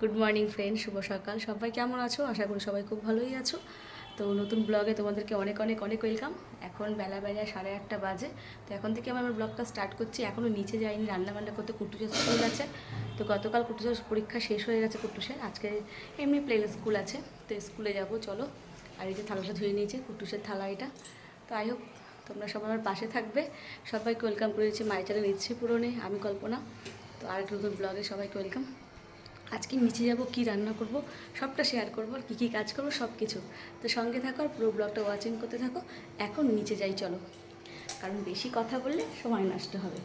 Good morning friend শুভ সকাল। সবাই কেমন আছো? আশা করি সবাই খুব ভালোই আছো। তো নতুন ব্লগে তোমাদেরকে অনেক অনেক অনেক ওয়েলকাম এখন বেলা বেলা সাড়ে আটটা বাজে। তো এখন থেকে আমি আমার ব্লগটা স্টার্ট করছি। এখনও নিচে যাইনি। রান্নাবান্না করতে কুটুসের স্কুল আছে। তো গতকাল কুটুসের পরীক্ষা শেষ হয়ে গেছে কুটুসের আজকে এমনি প্লে স্কুল আছে। তো স্কুলে যাব, চলো। আর এই যে থালাটা ধুয়ে নিয়েছি কুটুসের থালা এটা। তো আই হোপ তোমরা সবাই আমার পাশে থাকবে। সবাইকে ওয়েলকাম করে দিচ্ছি মাই চ্যানেল ইচ্ছে পূরণে। আমি কল্পনা। তো আর একটা নতুন ব্লগে সবাইকে ওয়েলকাম আজকে নিচে যাব, কি রান্না করব, সবটা শেয়ার করব, আর কী কী কাজ করব সব কিছু তো সঙ্গে থাকো আর পুরো ব্লগটা ওয়াচিং করতে থাকো। এখন নিচে যাই, চলো। কারণ বেশি কথা বললে সময় নষ্ট হবে।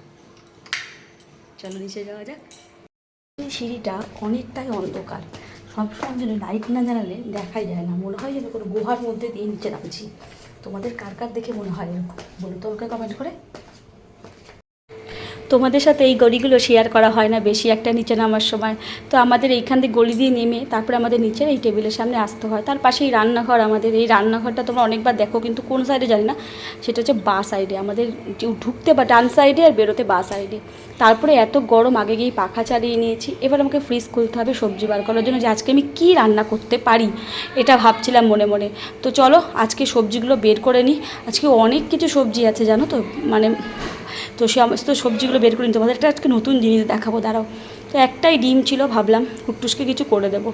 চলো নিচে যাওয়া যাক। এই সিঁড়িটা অনেকটাই অন্ধকার। সবসময় যেন লাইট না জ্বালালে দেখাই যায় না। মনে হয় যেন কোনো গুহার মধ্যে দিয়ে নিচে নামছি। তোমাদের কার কার দেখে মনে হয় বলো তো ওকে কমেন্ট করে। তোমাদের সাথে এই গলিগুলো শেয়ার করা হয় না বেশি, একটা নিচে নামার সময়। তো আমাদের এইখান থেকে গলি দিয়ে নেমে তারপরে আমাদের নিচের এই টেবিলের সামনে আসতে হয়। তার পাশেই রান্নাঘর আমাদের। এই রান্নাঘরটা তোমরা অনেকবার দেখো, কিন্তু কোন সাইডে জানি না। সেটা হচ্ছে বা সাইডে আমাদের ঢুকতে বা ডান সাইডে আর বেরোতে বা সাইডে তারপরে এত গরম, আগে গিয়েই পাখা চালিয়ে নিয়েছি। এবার আমাকে ফ্রিজ খুলতে হবে, সবজি বার করার জন্য যে আজকে আমি কী রান্না করতে পারি, এটা ভাবছিলাম মনে মনে। তো চলো, আজকে সবজিগুলো বের করে নিই। আজকে অনেক কিছু সবজি আছে, জানো তো? মানে তো সমস্ত সবজিগুলো বের করে নিই। তোমাদের একটা আজকে নতুন জিনিস দেখাবো দাঁড়াও। তো একটাই ডিম ছিল, ভাবলাম কুট্টুসকে কিছু করে দেবো।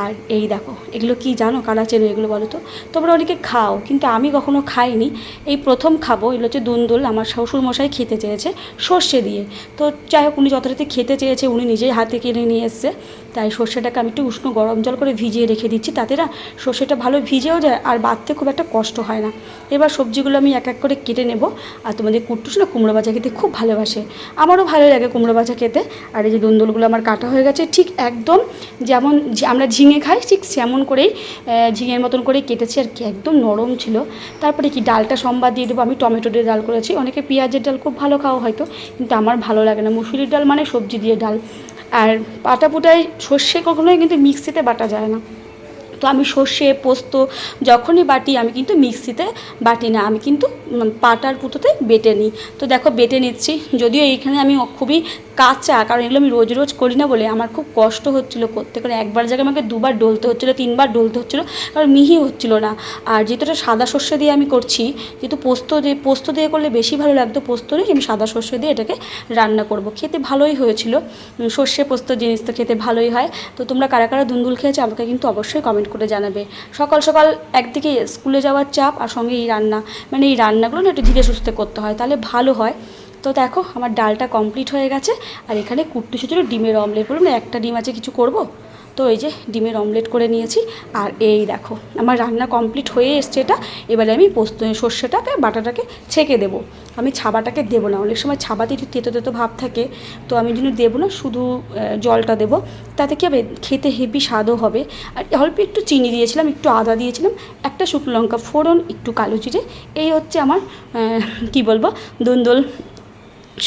আর এই দেখো, এগুলো কি জানো কারা চেনো এগুলো বলো তো? তোমরা অনেকে খাও, কিন্তু আমি কখনো খাইনি। এই প্রথম খাব, এগুলো হচ্ছে দুন্দুল, আমার শ্বশুর মশাই খেতে চেয়েছে সর্ষে দিয়ে। তো যাই হোক, উনি যথারীতি খেতে চেয়েছে, উনি নিজেই হাতে কিনে নিয়ে এসছে। তাই সর্ষেটাকে আমি একটু উষ্ণ গরম জল করে ভিজিয়ে রেখে দিচ্ছি, তাতে না সর্ষেটা ভালো ভিজেও যায় আর বাড়তে খুব একটা কষ্ট হয় না। এবার সবজিগুলো আমি এক এক করে কেটে নেব। আর তোমাদের কুট্টুস না কুমড়ো ভাজা খেতে খুব ভালোবাসে। আমারও ভালো লাগে কুমড়ো ভাজা খেতে। আর এই যে দুন্দুলগুলো আমার কাটা হয়ে গেছে, ঠিক একদম যেমন আমরা ঝিঙে খাই, ঠিক সেমন করেই ঝিঙের মতন করে কেটেছি আর কি, একদম নরম ছিল। তারপরে কি ডালটা সম্বাদ দিয়ে দেবো, আমি টমেটো দিয়ে ডাল করেছি। অনেকে পেঁয়াজের ডাল খুব ভালো খাওয়া হয়তো, কিন্তু আমার ভালো লাগে না। মুসুরির ডাল মানে সবজি দিয়ে ডাল। আর পাটা পুটায় সর্ষে কখনোই কিন্তু মিক্সিতে বাটা যায় না। তো আমি সর্ষে, পোস্ত যখনই বাটি, আমি কিন্তু মিক্সিতে বাটি না, আমি কিন্তু পাটার পুতোতে বেটে নিই। তো দেখো, বেটে নিচ্ছি। যদিও এইখানে আমি খুবই কাঁচা, কারণ এগুলো আমি রোজ রোজ করি না বলে আমার খুব কষ্ট হচ্ছিল করতে। কারণ একবার জায়গায় আমাকে দুবার ডলতে হচ্ছিল, তিনবার ডলতে হচ্ছিল, কারণ মিহি হচ্ছিল না। আর যেহেতু এটা সাদা সর্ষে দিয়ে আমি করছি, যেহেতু পোস্ত দিয়ে পোস্ত দিয়ে করলে বেশি ভালো লাগতো পোস্ত দিয়ে, আমি সাদা সর্ষে দিয়ে এটাকে রান্না করব। খেতে ভালোই হয়েছিল। সর্ষে, পোস্ত জিনিস তো খেতে ভালোই হয়। তো তোমরা কারা কারা দুন্দুল খেয়েছো, আমাকে কিন্তু অবশ্যই কমেন্ট করে জানাবে। সকাল সকাল একদিকে স্কুলে যাওয়ার চাপ আর সঙ্গে এই রান্না। মানে এই রান্নাগুলো না একটু ধীরে সুস্থে করতে হয়, তাহলে ভালো হয়। তো দেখো, আমার ডালটা কমপ্লিট হয়ে গেছে। আর এখানে কুট্টু সুচুরো ডিমের অমলেট বলুন, একটা ডিম আছে, কিছু করব? তো এই যে ডিমের অমলেট করে নিয়েছি। আর এই দেখো, আমার রান্না কমপ্লিট হয়ে এসছে এটা। এবারে আমি পোস্ত, সর্ষেটাকে, বাটাটাকে ছেঁকে দেবো। আমি ছাবাটাকে দেবো না, অনেক সময় ছাবাতে একটু তেতো তেতো ভাব থাকে। তো আমি জন্য দেবো না, শুধু জলটা দেবো। তাতে কি হবে, খেতে হেভি স্বাদও হবে। আর অল্প একটু চিনি দিয়েছিলাম, একটু আদা দিয়েছিলাম, একটা শুকনো লঙ্কা ফোড়ন, একটু কালো জিরে। এই হচ্ছে আমার কি বলব, দুন্দুল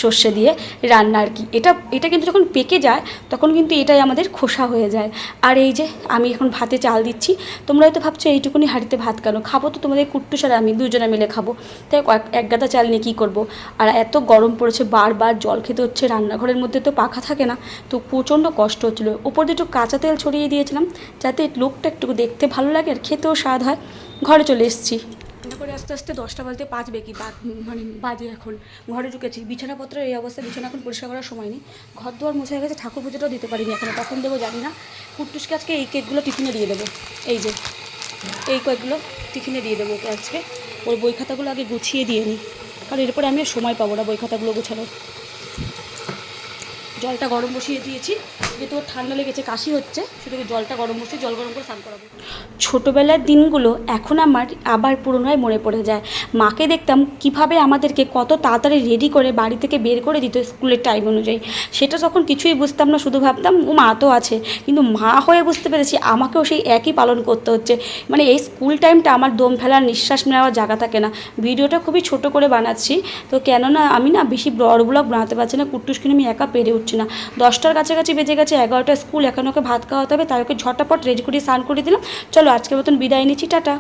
সর্ষে দিয়ে রান্না আর কি। এটা এটা কিন্তু যখন পেকে যায়, তখন কিন্তু এটাই আমাদের খোসা হয়ে যায়। আর এই যে আমি এখন ভাতে চাল দিচ্ছি, তোমরা হয়তো ভাবছ এইটুকুনি হাঁড়িতে ভাত কেন? খাব তো তোমাদের কুট্টু আর আমি, দুজনে মিলে খাব। তাই এক গাদা চাল নিয়ে কী করব? আর এত গরম পড়েছে, বারবার জল খেতে হচ্ছে, রান্নাঘরের মধ্যে তো পাখা থাকে না। তো প্রচণ্ড কষ্ট হচ্ছিল। ওপর দিয়ে একটু কাঁচা তেল ছড়িয়ে দিয়েছিলাম, যাতে লোকটা একটু দেখতে ভালো লাগে আর খেতেও স্বাদ হয়। ঘরে চলে এসেছি। রান্না করে আস্তে আস্তে দশটা বাজতে পাঁচ বেকি বা মানে বাজে এখন। ঘরে ঢুকেছি। বিছানাপত্রের এই অবস্থায় বিছানা এখন পরিষ্কার করার সময় নেই। ঘর দুয়ার মুছে গেছে, ঠাকুর পুজোটাও দিতে পারিনি এখন। কখন দেবো জানি না। কুট্টুসকে আজকে এই কেকগুলো টিফিনে দিয়ে দেবো। এই যে, এই কেকগুলো টিফিনে দিয়ে দেবো ওকে আজকে। ওর বই খাতাগুলো আগে গুছিয়ে দিয়ে নিই। কারণ এরপরে আমি সময় পাবো না বই খাতাগুলো গোছানোর। জলটা গরম বসিয়ে দিয়েছি। যেহেতু ঠান্ডা লেগেছে, কাশি হচ্ছে, সেটাকে জলটা গরম বসিয়ে, জল গরম করে স্নান করাবো। ছোটোবেলার দিনগুলো এখন আমার আবার পুরনোয় মনে পড়ে যায়। মাকে দেখতাম কীভাবে আমাদেরকে কত তাড়াতাড়ি রেডি করে বাড়ি থেকে বের করে দিত স্কুলের টাইম অনুযায়ী। সেটা তখন কিছুই বুঝতাম না, শুধু ভাবতাম, ও মা তো আছে। কিন্তু মা হয়ে বুঝতে পেরেছি, আমাকেও সেই একই পালন করতে হচ্ছে। মানে এই স্কুল টাইমটা আমার দম ফেলার নিঃশ্বাস নেওয়ার জায়গা থাকে না। ভিডিওটা খুবই ছোট করে বানাচ্ছি। তো কেননা আমি না বেশি বড় ব্লগ বানাতে পারছি না কুট্টুস কিনে আমি একা পেরে উঠছি। না। দশটার কাছাকাছি বেজে গেছে এগারোটা স্কুল, এখন ওকে ভাত খাওয়াতে হবে, তাই ওকে ঝটাপট রেডি করে স্নান করে দিলাম। চলো আজকের মতন বিদায় নিচ্ছি, টাটা।